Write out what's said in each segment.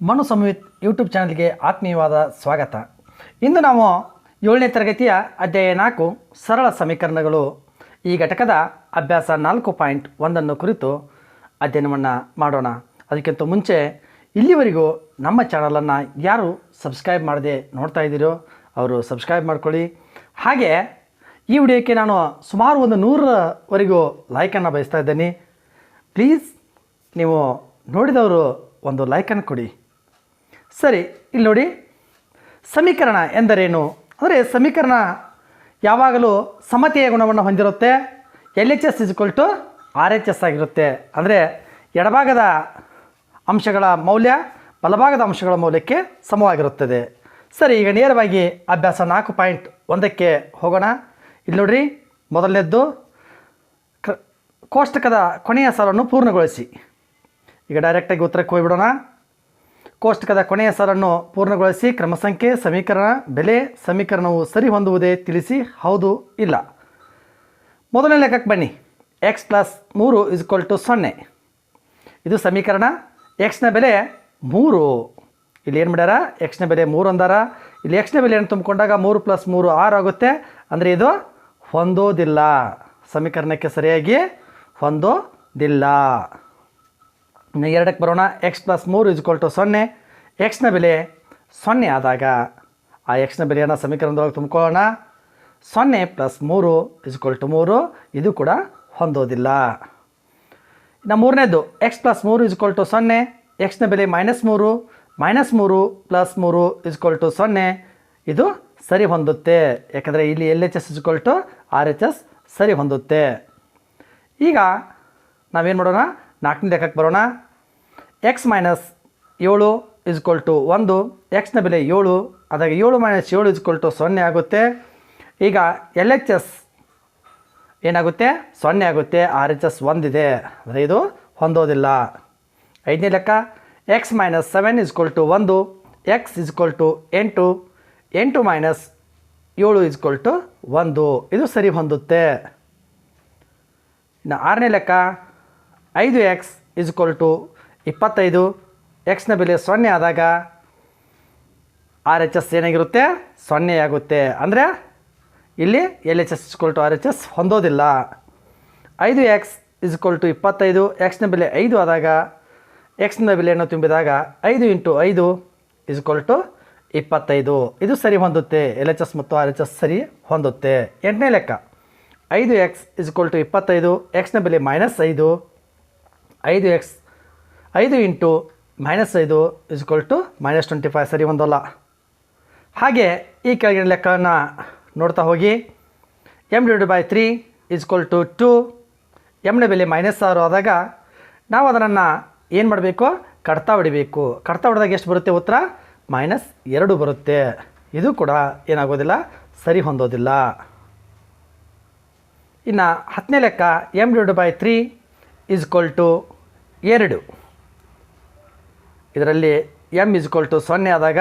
Manu ಸಂವಿತ್ YouTube ಚಾನಲ್ಗೆ ಆತ್ಮೀಯವಾದ ಸ್ವಾಗತ. ಇಂದು ನಾವು ಏಳನೇ ತರಗತಿಯ ಅಧ್ಯಾಯ ನಾಲ್ಕು ಸರಳ ಸಮೀಕರಣಗಳು. ಈ ಘಟಕದ ಅಭ್ಯಾಸ ನಾಲ್ಕು ಪಾಯಿಂಟ್ ಒಂದನ್ನು ಕುರಿತು ಅಧ್ಯಯನವನ್ನು ಮಾಡೋಣ. ಅದಕ್ಕಿಂತ ಮುಂಚೆ ಇಲ್ಲಿವರೆಗೂ ನಮ್ಮ ಚಾನಲನ್ನು ಯಾರು ಸಬ್ಸ್ಕ್ರೈಬ್ ಮಾಡದೆ ನೋಡ್ತಾ ಇದ್ದೀರೋ ಅವರು ಸಬ್ಸ್ಕ್ರೈಬ್ ಮಾಡ್ಕೊಳ್ಳಿ. ಹಾಗೆ ಈ ವಿಡಿಯೋಕ್ಕೆ ನಾನು ಸುಮಾರು ಒಂದು ನೂರವರೆಗೂ ಲೈಕನ್ನು ಬಯಸ್ತಾ ಇದ್ದೀನಿ. ಪ್ಲೀಸ್ ನೀವು ನೋಡಿದವರು ಒಂದು ಲೈಕನ್ನು ಕೊಡಿ. ಸರಿ, ಇಲ್ಲಿ ನೋಡಿ. ಸಮೀಕರಣ ಎಂದರೇನು? ಅಂದರೆ ಸಮೀಕರಣ ಯಾವಾಗಲೂ ಸಮತೆಯ ಗುಣವನ್ನು ಹೊಂದಿರುತ್ತೆ. L H S is equal to R H S ಆಗಿರುತ್ತೆ. ಅಂದರೆ ಎಡಭಾಗದ ಅಂಶಗಳ ಮೌಲ್ಯ ಬಲಭಾಗದ ಅಂಶಗಳ ಮೌಲ್ಯಕ್ಕೆ ಸಮವಾಗಿರುತ್ತದೆ. ಸರಿ, ಈಗ ನೇರವಾಗಿ ಅಭ್ಯಾಸ ನಾಲ್ಕು ಪಾಯಿಂಟ್ ಒಂದಕ್ಕೆ ಹೋಗೋಣ. ಇಲ್ಲಿ ನೋಡ್ರಿ, ಮೊದಲನೇದ್ದು ಕೋಷ್ಟಕದ ಕೊನೆಯ ಸಾಲನ್ನು ಪೂರ್ಣಗೊಳಿಸಿ. ಈಗ ಡೈರೆಕ್ಟಾಗಿ ಉತ್ತರಕ್ಕೆ ಹೋಗ್ಬಿಡೋಣ. ಕೋಷ್ಟಕದ ಕೊನೆಯ ಸಾಲನ್ನು ಪೂರ್ಣಗೊಳಿಸಿ ಕ್ರಮಸಂಖ್ಯೆ, ಸಮೀಕರಣ, ಬೆಲೆ, ಸಮೀಕರಣವು ಸರಿ ಹೊಂದುವುದೇ ತಿಳಿಸಿ ಹೌದು, ಇಲ್ಲ. ಮೊದಲನೇ ಲೆಕ್ಕಕ್ಕೆ ಬನ್ನಿ. ಎಕ್ಸ್ ಪ್ಲಸ್ ಮೂರು ಇಸ್ಕ್ವಲ್ ಟು ಸೊನ್ನೆ. ಇದು ಸಮೀಕರಣ. ಎಕ್ಸ್ನ ಬೆಲೆ ಮೂರು. ಇಲ್ಲಿ ಏನು ಮಾಡ್ಯಾರ? ಎಕ್ಸ್ನ ಬೆಲೆ ಮೂರು ಅಂದಾರ. ಇಲ್ಲಿ ಎಕ್ಸ್ನ ಏನು ತುಂಬಿಕೊಂಡಾಗ ಮೂರು ಪ್ಲಸ್ ಮೂರು ಆರು ಆಗುತ್ತೆ. ಅಂದರೆ ಇದು ಹೊಂದೋದಿಲ್ಲ. ಸಮೀಕರಣಕ್ಕೆ ಸರಿಯಾಗಿ ಹೊಂದೋದಿಲ್ಲ. ಎರಡಕ್ಕೆ ಬರೋಣ. ಎಕ್ಸ್ ಪ್ಲಸ್ ಮೂರು ಇಸ್ಕೊಲ್ ಟು ಸೊನ್ನೆ. ಎಕ್ಸ್ನ ಬೆಲೆ ಸೊನ್ನೆ ಆದಾಗ ಆ ಎಕ್ಸ್ನ ಬೆಲೆಯನ್ನು ಸಮೀಕರಣದೊಳಗೆ ತುಂಬ್ಕೊಳ್ಳೋಣ. ಸೊನ್ನೆ ಪ್ಲಸ್ ಮೂರು ಇಸ್ಕೊಲ್ ಟು ಮೂರು. ಇದು ಕೂಡ ಹೊಂದೋದಿಲ್ಲ. ಇನ್ನು ಮೂರನೇದು ಎಕ್ಸ್ ಪ್ಲಸ್ ಮೂರು ಇಸ್ಕೊಲ್ ಟು ಸೊನ್ನೆ. ಎಕ್ಸ್ನ ಬೆಲೆ ಮೈನಸ್ ಮೂರು. ಮೈನಸ್ ಮೂರು ಪ್ಲಸ್ ಮೂರು ಇಸ್ಕೊಲ್ ಟು ಸೊನ್ನೆ. ಇದು ಸರಿ ಹೊಂದುತ್ತೆ. ಯಾಕಂದರೆ ಇಲ್ಲಿ L H S is equal to R H S ಸರಿ ಹೊಂದುತ್ತೆ. ಈಗ ನಾವೇನು ಮಾಡೋಣ? ನಾಲ್ಕನೇ ಲೆಕ್ಕಕ್ಕೆ ಬರೋಣ. ಎಕ್ಸ್ ಮೈನಸ್ ಏಳು ಇಸ್ಕೊಲ್ ಟು ಒಂದು. ಎಕ್ಸ್ನ ಬೆಲೆ ಏಳು. ಅದಾಗ ಏಳು ಮೈನಸ್ ಏಳು ಇಸ್ಕೊಲ್ ಟು ಸೊನ್ನೆ ಆಗುತ್ತೆ. ಈಗ ಎಲ್ ಎಚ್ ಎಸ್ ಏನಾಗುತ್ತೆ? ಸೊನ್ನೆ ಆಗುತ್ತೆ. ಆರ್ ಎಚ್ ಎಸ್ ಒಂದಿದೆ. ಅಂದರೆ ಇದು ಹೊಂದೋದಿಲ್ಲ. ಐದನೇ ಲೆಕ್ಕ. X minus seven is equal to ಒಂದು. ಎಕ್ಸ್ ಇಸ್ಕೊಲ್ ಟು ಎಂಟು. ಎಂಟು ಮೈನಸ್ ಏಳು ಇಸ್ಕೊಲ್ ಟು ಒಂದು. ಇದು ಸರಿ ಹೊಂದುತ್ತೆ. ಇನ್ನು ಆರನೇ ಲೆಕ್ಕ. ಐದು ಎಕ್ಸ್ ಇಸ್ಕೊಲ್ ಟು ಇಪ್ಪತ್ತೈದು. ಎಕ್ಸ್ನ ಬೆಲೆ ಸೊನ್ನೆ ಆದಾಗ ಆರ್ ಎಚ್ ಎಸ್ ಏನಾಗಿರುತ್ತೆ? ಸೊನ್ನೆ ಆಗುತ್ತೆ. ಅಂದರೆ ಇಲ್ಲಿ L H S is equal to R H S ಹೊಂದೋದಿಲ್ಲ. ಐದು ಎಕ್ಸ್ ಇಸ್ಕೊಲ್ ಟು ಇಪ್ಪತ್ತೈದು. ಎಕ್ಸ್ನ ಬೆಲೆ ಐದು ಆದಾಗ ಎಕ್ಸ್ನ ಬೆಲೆಯನ್ನು ತುಂಬಿದಾಗ ಐದು ಇಂಟು ಐದು ಇಸ್ಕೊಲ್ ಟು ಇಪ್ಪತ್ತೈದು. ಇದು ಸರಿ ಹೊಂದುತ್ತೆ. ಎಲ್ ಎಚ್ ಎಸ್ ಮತ್ತು ಆರ್ ಎಚ್ ಎಸ್ ಸರಿ ಹೊಂದುತ್ತೆ. ಎಂಟನೇ ಲೆಕ್ಕ. ಐದು ಎಕ್ಸ್ ಇಸ್ಕೊಲ್ ಟು ಇಪ್ಪತ್ತೈದು. ಎಕ್ಸ್ನ ಬೆಲೆ ಮೈನಸ್ ಐದು. ಐದು ಎಕ್ಸ್, ಐದು ಇಂಟು ಮೈನಸ್ ಐದು is equal to minus twenty five, ಸರಿ ಒಂದಲ್ಲ. ಹಾಗೆ ಈ ಕೆಳಗಿನ ಲೆಕ್ಕವನ್ನು ನೋಡ್ತಾ ಹೋಗಿ. M divide by three is equal to two ಎಮ್ನ ಬೆಲೆ ಮೈನಸ್ ಆರು ಆದಾಗ ನಾವು ಅದನ್ನು ಏನು ಮಾಡಬೇಕು? ಕಡ್ತಾ ಹೊಡಿಬೇಕು. ಕಡ್ತಾ ಹೊಡೆದಾಗ ಎಷ್ಟು ಬರುತ್ತೆ ಉತ್ತರ? ಮೈನಸ್ ಎರಡು ಬರುತ್ತೆ. ಇದು ಕೂಡ ಏನಾಗೋದಿಲ್ಲ, ಸರಿ ಹೊಂದೋದಿಲ್ಲ. ಇನ್ನು ಹತ್ತನೇ ಲೆಕ್ಕ m divide by three is equal to ಎರಡು. ಇದರಲ್ಲಿ ಎಂ ಇಸ್ಕೊಲ್ ಟು ಸೊನ್ನೆ ಆದಾಗ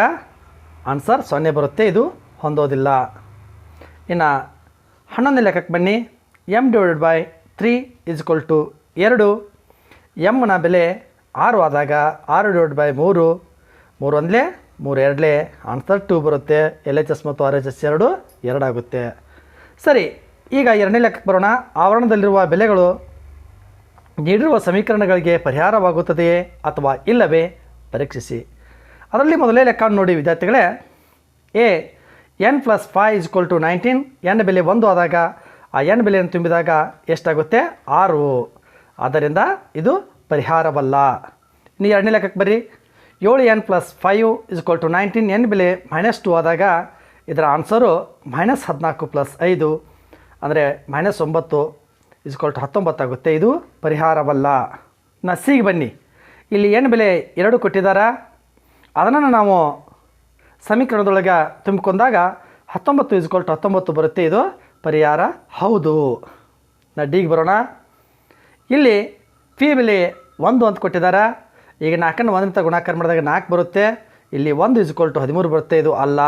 ಆನ್ಸರ್ ಸೊನ್ನೆ ಬರುತ್ತೆ, ಇದು ಹೊಂದೋದಿಲ್ಲ. ಇನ್ನು ಹನ್ನೊಂದನೇ ಲೆಕ್ಕಕ್ಕೆ ಬನ್ನಿ. M divided by three is equal to ಎರಡು. ಎಮ್ನ ಬೆಲೆ ಆರು ಆದಾಗ ಆರು ಡಿವೈಡ್ ಬೈ ಮೂರು. ಮೂರು ಒಂದಲೇ ಮೂರು ಎರಡಲೇ. ಆನ್ಸರ್ ಟು ಬರುತ್ತೆ. ಎಲ್ ಎಚ್ ಎಸ್ ಮತ್ತು ಆರ್ ಎಚ್ ಎಸ್ ಎರಡು, ಎರಡಾಗುತ್ತೆ. ಸರಿ, ಈಗ ಎರಡನೇ ಲೆಕ್ಕಕ್ಕೆ ಬರೋಣ. ಆವರಣದಲ್ಲಿರುವ ಬೆಲೆಗಳು ನೀಡಿರುವ ಸಮೀಕರಣಗಳಿಗೆ ಪರಿಹಾರವಾಗುತ್ತದೆಯೇ ಅಥವಾ ಇಲ್ಲವೇ? ಪರೀಕ್ಷಿಸಿ. ಅದರಲ್ಲಿ ಮೊದಲೇ ಲೆಕ್ಕ ನೋಡಿ, ವಿದ್ಯಾರ್ಥಿಗಳೇ. A, n plus five equal to nineteen. N ಬೆಲೆ ಒಂದು ಆದಾಗ, ಆ ಎನ್ ಬೆಲೆಯನ್ನು ತುಂಬಿದಾಗ ಎಷ್ಟಾಗುತ್ತೆ? ಆರು. ಆದ್ದರಿಂದ ಇದು ಪರಿಹಾರವಲ್ಲ. ಇನ್ನು ಎರಡನೇ ಲೆಕ್ಕಕ್ಕೆ ಬರ್ರಿ. ಏಳು n plus five is equal to nineteen. N ಬೆಲೆ ಮೈನಸ್ ಟು ಆದಾಗ ಇದರ ಆನ್ಸರು ಮೈನಸ್ ಹದಿನಾಲ್ಕು ಪ್ಲಸ್ ಐದು. ಅಂದರೆ ಮೈನಸ್ ಒಂಬತ್ತು ಇಸ್ಕೊಲ್ ಟು ಹತ್ತೊಂಬತ್ತಾಗುತ್ತೆ. ಇದು ಪರಿಹಾರವಲ್ಲ. ನಾ ಬನ್ನಿ. ಇಲ್ಲಿ ಏನು ಬೆಲೆ ಎರಡು ಕೊಟ್ಟಿದ್ದಾರ ಅದನ್ನು ನಾವು ಸಮೀಕರಣದೊಳಗೆ ತುಂಬಿಕೊಂಡಾಗ ಹತ್ತೊಂಬತ್ತು ಇಸ್ಕೊಲ್ ಟು ಹತ್ತೊಂಬತ್ತು ಬರುತ್ತೆ. ಇದು ಪರಿಹಾರ. ಹೌದು. ನಾ ಡಿಗೆ ಬರೋಣ. ಇಲ್ಲಿ ಪಿ ಬೆಲೆ ಒಂದು ಅಂತ ಕೊಟ್ಟಿದ್ದಾರೆ ಈಗ ನಾಲ್ಕನ್ನು ಒಂದರಿಂದ ಗುಣಾಕಾರ ಮಾಡಿದಾಗ ನಾಲ್ಕು ಬರುತ್ತೆ. ಇಲ್ಲಿ ಒಂದು ಇಸ್ಕೊಲ್ ಹದಿಮೂರು ಬರುತ್ತೆ. ಇದು ಅಲ್ಲ.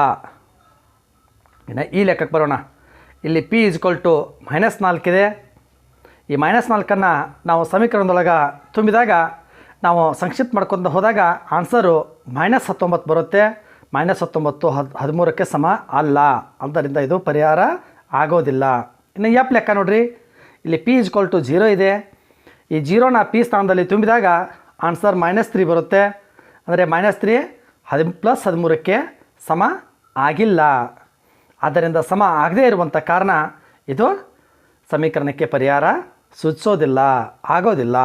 ಇನ್ನು ಈ ಲೆಕ್ಕಕ್ಕೆ ಬರೋಣ. ಇಲ್ಲಿ ಪಿ ಇಸ್ಕೊಲ್ ಮೈನಸ್ ನಾಲ್ಕಿದೆ. ಈ ಮೈನಸ್ ನಾಲ್ಕನ್ನು ನಾವು ಸಮೀಕರಣದೊಳಗೆ ತುಂಬಿದಾಗ ನಾವು ಸಂಕ್ಷಿಪ್ತ ಮಾಡ್ಕೊತ ಹೋದಾಗ ಆನ್ಸರು ಮೈನಸ್ ಹತ್ತೊಂಬತ್ತು ಬರುತ್ತೆ. ಮೈನಸ್ ಹತ್ತೊಂಬತ್ತು ಹದ್, ಹದಿಮೂರಕ್ಕೆ ಸಮ ಅಲ್ಲ. ಆದ್ದರಿಂದ ಇದು ಪರಿಹಾರ ಆಗೋದಿಲ್ಲ. ಇನ್ನು ಎಪ್ ಲೆಕ್ಕ ನೋಡ್ರಿ. ಇಲ್ಲಿ ಪಿ ಇಜ್ಕೊಲ್ ಟು ಜೀರೋ ಇದೆ. ಈ ಜೀರೋನ ಪಿ ಸ್ಥಾನದಲ್ಲಿ ತುಂಬಿದಾಗ ಆನ್ಸರ್ ಮೈನಸ್ ತ್ರೀ ಬರುತ್ತೆ. ಅಂದರೆ ಮೈನಸ್ ತ್ರೀ ಹದಿ ಪ್ಲಸ್ ಹದಿಮೂರಕ್ಕೆ ಸಮ ಆಗಿಲ್ಲ. ಆದ್ದರಿಂದ ಸಮ ಆಗದೇ ಇರುವಂಥ ಕಾರಣ ಇದು ಸಮೀಕರಣಕ್ಕೆ ಪರಿಹಾರ ಸೂಚಿಸೋದಿಲ್ಲ ಆಗೋದಿಲ್ಲ.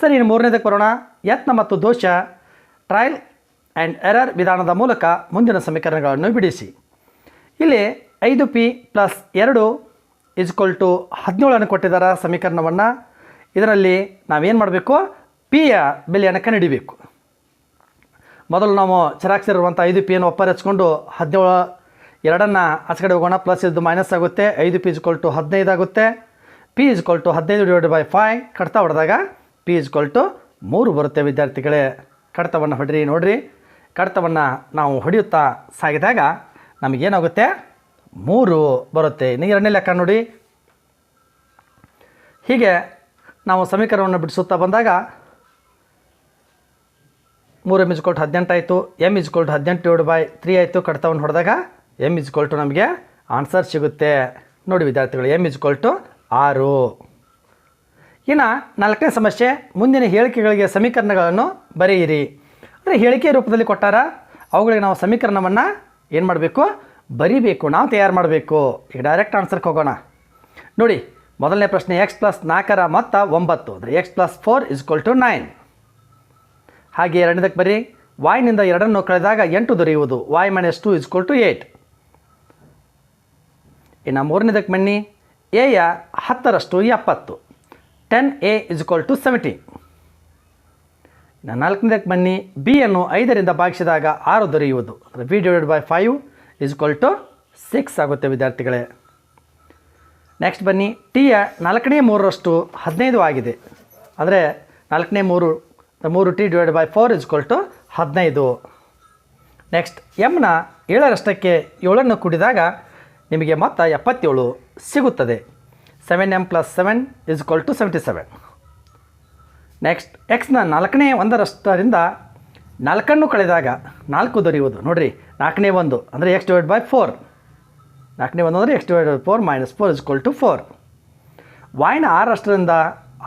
ಸರಿ, ಇನ್ನು ಮೂರನೇದಕ್ಕೆ ಬರೋಣ. ಯತ್ನ ಮತ್ತು ದೋಷ ಟ್ರಯಲ್ ಆ್ಯಂಡ್ ಎರರ್ ವಿಧಾನದ ಮೂಲಕ ಮುಂದಿನ ಸಮೀಕರಣಗಳನ್ನು ಬಿಡಿಸಿ. ಇಲ್ಲಿ ಐದು ಪಿ ಪ್ಲಸ್ ಎರಡು ಇಸ್ಕೊಲ್ ಟು ಹದಿನೇಳನ್ನು ಕೊಟ್ಟಿದ್ದಾರೆ ಸಮೀಕರಣವನ್ನು. ಇದರಲ್ಲಿ ನಾವೇನು ಮಾಡಬೇಕು? ಪಿಯ ಬೆಲೆಯನ್ನು ಕಂಡುಹಿಡಿಬೇಕು. ಮೊದಲು ನಾವು ಚರಾಕ್ಸಿರುವಂಥ ಐದು ಪಿಯನ್ನು ಒಪ್ಪರ್ ಹಚ್ಕೊಂಡು ಹದಿನೇಳು, ಎರಡನ್ನು ಆಚೆ ಕಡೆ ಹೋಗೋಣ. ಪ್ಲಸ್ ಇದು ಮೈನಸ್ ಆಗುತ್ತೆ. ಐದು ಪಿ ಇಸ್ಕೊಲ್ ಟು ಹದಿನೈದು ಆಗುತ್ತೆ. ಪಿ ಇಸ್ಕೊಲ್ ಟು ಹದಿನೈದು ಡಿವೈಡ್ ಬೈ ಫೈ ಕಡ್ತಾ ಹೊಡೆದಾಗ ಪಿ ಇಸ್ಕೊಲ್ ಟು ಮೂರು ಬರುತ್ತೆ ವಿದ್ಯಾರ್ಥಿಗಳೇ. ಕಡತವನ್ನು ಹೊಡ್ರಿ, ನೋಡ್ರಿ. ಕಡತವನ್ನು ನಾವು ಹೊಡೆಯುತ್ತಾ ಸಾಗಿದಾಗ ನಮಗೇನಾಗುತ್ತೆ? ಮೂರು ಬರುತ್ತೆ. ಇನ್ನು ಎರಡನೇ ಲೆಕ್ಕ ನೋಡಿ. ಹೀಗೆ ನಾವು ಸಮೀಕರಣವನ್ನು ಬಿಡಿಸುತ್ತಾ ಬಂದಾಗ ಮೂರು ಎಂ ಇಸ್ಕೊಲ್ಟು ಹದಿನೆಂಟು ಆಯಿತು. ಎಂ ಇಸ್ಕೊಲ್ಟು ಹದಿನೆಂಟು ಏಳು ಬೈ ತ್ರೀ ಆಯಿತು. ಕಡ್ತವನ್ನು ಹೊಡೆದಾಗ ಎಂ ಇಸ್ಕೊಲ್ಟು ನಮಗೆ ಆನ್ಸರ್ ಸಿಗುತ್ತೆ. ನೋಡಿ ವಿದ್ಯಾರ್ಥಿಗಳು ಎಂ ಇಸ್ಕೊಲ್ಟು ಆರು. ಇನ್ನು ನಾಲ್ಕನೇ ಸಮಸ್ಯೆ, ಮುಂದಿನ ಹೇಳಿಕೆಗಳಿಗೆ ಸಮೀಕರಣಗಳನ್ನು ಬರೆಯಿರಿ. ಅಂದರೆ ಹೇಳಿಕೆ ರೂಪದಲ್ಲಿ ಕೊಟ್ಟಾರ, ಅವುಗಳಿಗೆ ನಾವು ಸಮೀಕರಣವನ್ನು ಏನು ಮಾಡಬೇಕು? ಬರಿಬೇಕು. ನಾವು ತಯಾರು ಮಾಡಬೇಕು. ಈಗ ಡೈರೆಕ್ಟ್ ಆನ್ಸರ್ಗೆ ಹೋಗೋಣ. ನೋಡಿ, ಮೊದಲನೇ ಪ್ರಶ್ನೆ ಎಕ್ಸ್ ಪ್ಲಸ್ ನಾಲ್ಕರ ಮೊತ್ತ ಒಂಬತ್ತು. ಅಂದರೆ x plus four is equal to nine ಹಾಗೆ ಎರಡನೇದಕ್ಕೆ ಬರೀ ವಾಯ್ನಿಂದ ಎರಡನ್ನು ಕಳೆದಾಗ ಎಂಟು ದೊರೆಯುವುದು. Y minus two is equal to eight ಇನ್ನು ಮೂರನೇದಕ್ಕೆ ಬನ್ನಿ. ಎಯ ಹತ್ತರಷ್ಟು ಎಪ್ಪತ್ತು. Ten a is equal to seventy ಇನ್ನು ನಾಲ್ಕನೇದಕ್ಕೆ ಬನ್ನಿ. ಬಿ ಅನ್ನು ಐದರಿಂದ ಭಾಗಿಸಿದಾಗ ಆರು ದೊರೆಯುವುದು. B divide by five is equal to six ಆಗುತ್ತೆ ವಿದ್ಯಾರ್ಥಿಗಳೇ. ನೆಕ್ಸ್ಟ್ ಬನ್ನಿ. ಟಿಯ ನಾಲ್ಕನೇ ಮೂರರಷ್ಟು ಹದಿನೈದು ಆಗಿದೆ. ಅಂದರೆ ನಾಲ್ಕನೇ ಮೂರು ಮೂರು t divide by four is equal to ಹದಿನೈದು. ನೆಕ್ಸ್ಟ್ ಎಮ್ನ ಏಳರಷ್ಟಕ್ಕೆ ಏಳನ್ನು ಕೂಡಿದಾಗ ನಿಮಗೆ ಮೊತ್ತ ಎಪ್ಪತ್ತೇಳು ಸಿಗುತ್ತದೆ. Seven m plus seven is equal to seventy seven next ಎಕ್ಸ್ನ ನಾಲ್ಕನೇ ಒಂದರಷ್ಟರಿಂದ ನಾಲ್ಕನ್ನು ಕಳೆದಾಗ ನಾಲ್ಕು ದೊರೆಯುವುದು. ನೋಡಿರಿ, ನಾಲ್ಕನೇ ಒಂದು ಅಂದರೆ ಎಕ್ಸ್ ಡಿವೈಡ್ ಬೈ ಫೋರ್ ನಾಲ್ಕನೇ ಒಂದು ಅಂದರೆ x divide by four minus four is equal to four ವಾಯ್ನ ಆರಷ್ಟರಿಂದ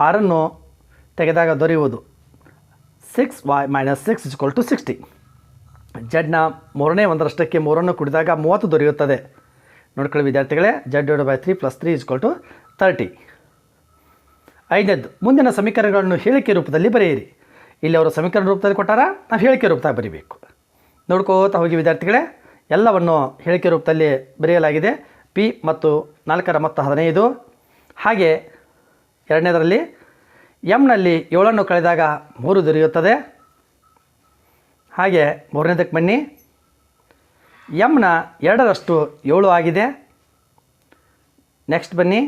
ಆರನ್ನು ತೆಗೆದಾಗ ದೊರೆಯುವುದು. Six y minus six is equal to sixty ಜಡ್ನ ಮೂರನೇ ಒಂದರಷ್ಟಕ್ಕೆ ಮೂರನ್ನು ಕುಡಿದಾಗ ಮೂವತ್ತು ದೊರೆಯುತ್ತದೆ. ನೋಡ್ಕೊಳ್ಳಿ ವಿದ್ಯಾರ್ಥಿಗಳೇ z divide by three plus three is equal to thirty ಐದನೇದ್ದು ಮುಂದಿನ ಸಮೀಕರಣಗಳನ್ನು ಹೇಳಿಕೆ ರೂಪದಲ್ಲಿ ಬರೆಯಿರಿ. ಇಲ್ಲಿ ಅವರು ಸಮೀಕರಣ ರೂಪದಲ್ಲಿ ಕೊಟ್ಟಾರ? ನಾವು ಹೇಳಿಕೆ ರೂಪದಾಗ ಬರೀಬೇಕು. ನೋಡ್ಕೋತಾ ಹೋಗಿ ವಿದ್ಯಾರ್ಥಿಗಳೇ, ಎಲ್ಲವನ್ನು ಹೇಳಿಕೆ ರೂಪದಲ್ಲಿ ಬರೆಯಲಾಗಿದೆ. ಪಿ ಮತ್ತು ನಾಲ್ಕರ ಮೊತ್ತ ಹದಿನೈದು. ಹಾಗೆ ಎರಡನೇದರಲ್ಲಿ ಎಮ್ನಲ್ಲಿ ಏಳನ್ನು ಕಳೆದಾಗ ಮೂರು ದೊರೆಯುತ್ತದೆ. ಹಾಗೆ ಮೂರನೇದಕ್ಕೆ ಬನ್ನಿ. ಎಮ್ನ ಎರಡರಷ್ಟು ಏಳು ಆಗಿದೆ. ನೆಕ್ಸ್ಟ್ ಬನ್ನಿ.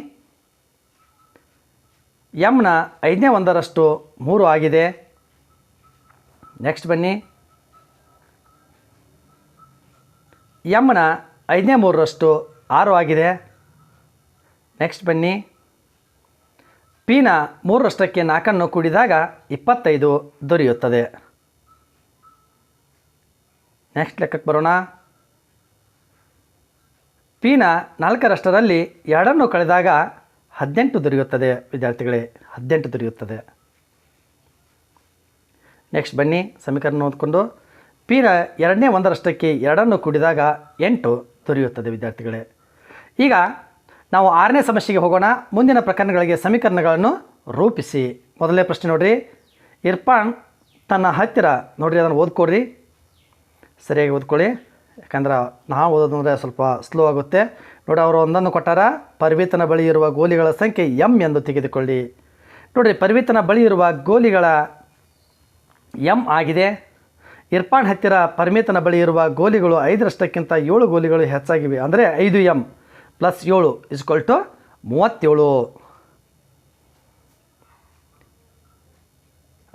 ಎಮ್ನ ಐದನೇ ಒಂದರಷ್ಟು ಮೂರು ಆಗಿದೆ. ನೆಕ್ಸ್ಟ್ ಬನ್ನಿ. ಎಮ್ನ ಐದನೇ ಮೂರರಷ್ಟು ಆರು ಆಗಿದೆ. ನೆಕ್ಸ್ಟ್ ಬನ್ನಿ. ಪಿನ ಮೂರರಷ್ಟಕ್ಕೆ ನಾಲ್ಕನ್ನು ಕೂಡಿದಾಗ ಇಪ್ಪತ್ತೈದು ದೊರೆಯುತ್ತದೆ. ನೆಕ್ಸ್ಟ್ ಲೆಕ್ಕಕ್ಕೆ ಬರೋಣ. ಪಿನ ನಾಲ್ಕರಷ್ಟರಲ್ಲಿ ಎರಡನ್ನು ಕಳೆದಾಗ ಹದಿನೆಂಟು ದೊರೆಯುತ್ತದೆ. ವಿದ್ಯಾರ್ಥಿಗಳೇ, ಹದಿನೆಂಟು ದೊರೆಯುತ್ತದೆ. ನೆಕ್ಸ್ಟ್ ಬನ್ನಿ, ಸಮೀಕರಣ ಓದ್ಕೊಂಡು. ಪಿನ ಎರಡನೇ ಒಂದರಷ್ಟಕ್ಕೆ ಎರಡನ್ನು ಕೂಡಿದಾಗ ಎಂಟು ದೊರೆಯುತ್ತದೆ ವಿದ್ಯಾರ್ಥಿಗಳೇ. ಈಗ ನಾವು ಆರನೇ ಸಮಸ್ಯೆಗೆ ಹೋಗೋಣ. ಮುಂದಿನ ಪ್ರಕರಣಗಳಿಗೆ ಸಮೀಕರಣಗಳನ್ನು ರೂಪಿಸಿ. ಮೊದಲನೇ ಪ್ರಶ್ನೆ ನೋಡಿರಿ. ಇರ್ಫಾನ್ ತನ್ನ ಹತ್ತಿರ ನೋಡಿರಿ, ಅದನ್ನು ಓದ್ಕೊಡ್ರಿ ಸರಿಯಾಗಿ ಓದ್ಕೊಳ್ಳಿ. ಯಾಕಂದ್ರೆ ನಾವು ಓದೋದಂದರೆ ಸ್ವಲ್ಪ ಸ್ಲೋ ಆಗುತ್ತೆ. ನೋಡಿ, ಅವರು ಒಂದನ್ನು ಕೊಟ್ಟಾರ, ಪರ್ವಿತನ ಬಳಿ ಇರುವ ಗೋಲಿಗಳ ಸಂಖ್ಯೆ ಎಂ ಎಂದು ತೆಗೆದುಕೊಳ್ಳಿ. ನೋಡಿರಿ ಪರ್ವಿತನ ಬಳಿ ಇರುವ ಗೋಲಿಗಳ ಎಂ ಆಗಿದೆ. ಇರ್ಫಾನ್ ಹತ್ತಿರ ಪರ್ಮಿತನ ಬಳಿ ಇರುವ ಗೋಲಿಗಳು ಐದರಷ್ಟಕ್ಕಿಂತ ಏಳು ಗೋಲಿಗಳು ಹೆಚ್ಚಾಗಿವೆ. ಅಂದರೆ ಐದು ಎಂ ಪ್ಲಸ್ ಏಳು ಇಸ್ಕೊಲ್ ಟು ಮೂವತ್ತೇಳು.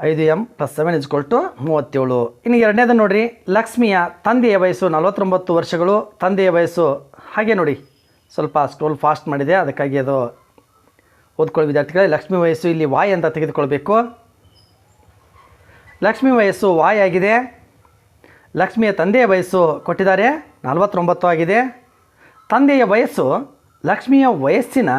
ಐದು m plus seven is equal to ಮೂವತ್ತೇಳು. ಇನ್ನು ಎರಡನೇದು ನೋಡಿರಿ, ಲಕ್ಷ್ಮಿಯ ತಂದೆಯ ವಯಸ್ಸು ನಲವತ್ತೊಂಬತ್ತು ವರ್ಷಗಳು. ತಂದೆಯ ವಯಸ್ಸು ಹಾಗೆ ನೋಡಿ. ಸ್ವಲ್ಪ ಸ್ಕ್ರೋಲ್ ಫಾಸ್ಟ್ ಮಾಡಿದೆ, ಅದಕ್ಕಾಗಿ ಅದು ಓದ್ಕೊಳ್ಳೋ ವಿದ್ಯಾರ್ಥಿಗಳೇ, ಲಕ್ಷ್ಮಿ ವಯಸ್ಸು ಇಲ್ಲಿ ವಾಯ್ ಅಂತ ತೆಗೆದುಕೊಳ್ಬೇಕು. ಲಕ್ಷ್ಮಿ ವಯಸ್ಸು ವಾಯ್ ಆಗಿದೆ. ಲಕ್ಷ್ಮಿಯ ತಂದೆಯ ವಯಸ್ಸು ಕೊಟ್ಟಿದ್ದಾರೆ, ನಲವತ್ತೊಂಬತ್ತು ಆಗಿದೆ. ತಂದೆಯ ವಯಸ್ಸು ಲಕ್ಷ್ಮಿಯ ವಯಸ್ಸಿನ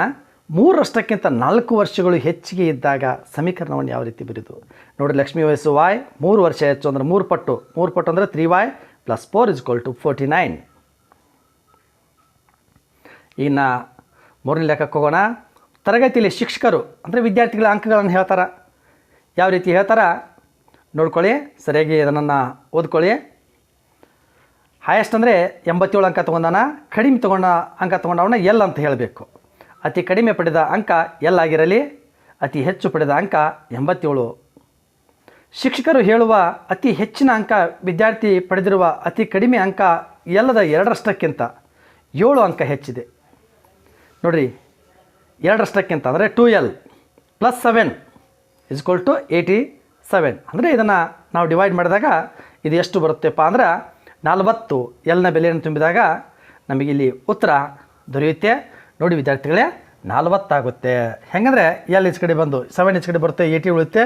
ಮೂರಷ್ಟಕ್ಕಿಂತ ನಾಲ್ಕು ವರ್ಷಗಳು ಹೆಚ್ಚಿಗೆ ಇದ್ದಾಗ ಸಮೀಕರಣವನ್ನು ಯಾವ ರೀತಿ ಬರೆದು? ನೋಡಿ, ಲಕ್ಷ್ಮಿ ವಯಸ್ಸು ವಾಯ್, ಮೂರು ವರ್ಷ ಹೆಚ್ಚು ಅಂದರೆ ಮೂರು ಪಟ್ಟು. ಮೂರು ಪಟ್ಟು ಅಂದರೆ three y plus four is to forty nine ಇನ್ನು ಮೂರನೇ ಲೆಕ್ಕಕ್ಕೆ ಹೋಗೋಣ. ತರಗತಿಯಲ್ಲಿ ಶಿಕ್ಷಕರು ಅಂದರೆ ವಿದ್ಯಾರ್ಥಿಗಳ ಅಂಕಗಳನ್ನು ಹೇಳ್ತಾರೆ. ಯಾವ ರೀತಿ ಹೇಳ್ತಾರ? ನೋಡ್ಕೊಳ್ಳಿ, ಸರಿಯಾಗಿ ಅದನ್ನು ಓದ್ಕೊಳ್ಳಿ. ಹೈಯೆಸ್ಟ್ ಅಂದರೆ ಎಂಬತ್ತೇಳು ಅಂಕ ತೊಗೊಂಡಾನ, ಕಡಿಮೆ ತೊಗೊಂಡ ಅಂಕ ತೊಗೊಂಡವನ ಎಲ್ ಅಂತ ಹೇಳಬೇಕು. ಅತಿ ಕಡಿಮೆ ಪಡೆದ ಅಂಕ ಎಲ್ಲಾಗಿರಲಿ? ಅತಿ ಹೆಚ್ಚು ಪಡೆದ ಅಂಕ ಎಂಬತ್ತೇಳು. ಶಿಕ್ಷಕರು ಹೇಳುವ ಅತಿ ಹೆಚ್ಚಿನ ಅಂಕ ವಿದ್ಯಾರ್ಥಿ ಪಡೆದಿರುವ ಅತಿ ಕಡಿಮೆ ಅಂಕ ಎಲ್ಲದ ಎರಡರಷ್ಟಕ್ಕಿಂತ ಏಳು ಅಂಕ ಹೆಚ್ಚಿದೆ. ನೋಡಿರಿ, ಎರಡರಷ್ಟಕ್ಕಿಂತ ಅಂದರೆ two l plus seven is equal to eighty seven. ಅಂದರೆ ಇದನ್ನು ನಾವು ಡಿವೈಡ್ ಮಾಡಿದಾಗ ಇದು ಎಷ್ಟು ಬರುತ್ತೆಪ್ಪ ಅಂದ್ರೆ ನಲವತ್ತು ಎಲ್ನ ಬೆಲೆಯನ್ನು ತುಂಬಿದಾಗ ನಮಗಿಲ್ಲಿ ಉತ್ತರ ದೊರೆಯುತ್ತೆ. ನೋಡಿ ವಿದ್ಯಾರ್ಥಿಗಳೇ, ನಲವತ್ತಾಗುತ್ತೆ. ಹೆಂಗಂದರೆ ಎಲ್ ಇಚ್ ಕಡೆ ಬಂದು ಸೆವೆನ್ ಇಚ್ ಕಡೆ ಬರುತ್ತೆ ಏಯ್ಟಿ ಉಳಿಯುತ್ತೆ.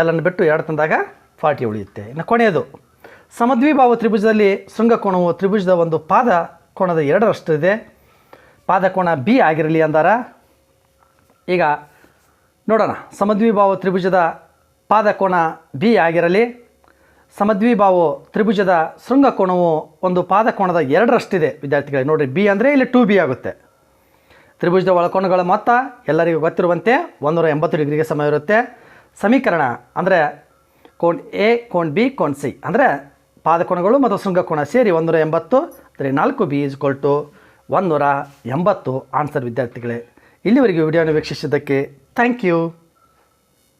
ಎಲ್ಲನ್ನು ಬಿಟ್ಟು ಎರಡು ತಂದಾಗ ಫಾರ್ಟಿ ಉಳಿಯುತ್ತೆ. ಇನ್ನು ಕೊನೆಯದು, ಸಮದ್ವಿಭಾವ ತ್ರಿಭುಜದಲ್ಲಿ ಶೃಂಗಕೋಣವು ತ್ರಿಭುಜದ ಒಂದು ಪಾದ ಕೋಣದ ಎರಡರಷ್ಟು ಇದೆ ಪಾದಕೋಣ ಬಿ ಆಗಿರಲಿ ಅಂದಾರ. ಈಗ ನೋಡೋಣ, ಸಮದ್ವಿಭಾವ ತ್ರಿಭುಜದ ಪಾದಕೋಣ ಬಿ ಆಗಿರಲಿ. ಸಮದ್ವಿಭಾವ ತ್ರಿಭುಜದ ಶೃಂಗಕೋಣವು ಒಂದು ಪಾದ ಕೋಣದ ಎರಡರಷ್ಟಿದೆ. ವಿದ್ಯಾರ್ಥಿಗಳೇ, ನೋಡಿರಿ ಬಿ ಅಂದರೆ ಇಲ್ಲಿ ಟು ಬಿ ಆಗುತ್ತೆ. ತ್ರಿಭುಜದ ಒಳಕೋಣಗಳ ಮೊತ್ತ ಎಲ್ಲರಿಗೂ ಗೊತ್ತಿರುವಂತೆ ಒಂದೂರ ಎಂಬತ್ತು ಡಿಗ್ರಿಗೆ ಸಮ ಇರುತ್ತೆ. ಸಮೀಕರಣ ಅಂದರೆ ಕೋಣ್ ಎ ಕೋಣ್ ಬಿ ಕೋಣ್ ಸಿ. ಅಂದರೆ ಪಾದಕೋಣಗಳು ಮತ್ತು ಶೃಂಗಕೋಣ ಸೇರಿ ಒಂದೂರ ಎಂಬತ್ತು, ಅಂದರೆ ನಾಲ್ಕು ಬಿ ಇಸ್ ಟು ಒಂದೂರ ಎಂಬತ್ತು. ಆನ್ಸರ್ ವಿದ್ಯಾರ್ಥಿಗಳೇ, ಇಲ್ಲಿವರೆಗೆ ವಿಡಿಯೋನ ವೀಕ್ಷಿಸಿದ್ದಕ್ಕೆ ಥ್ಯಾಂಕ್ ಯು.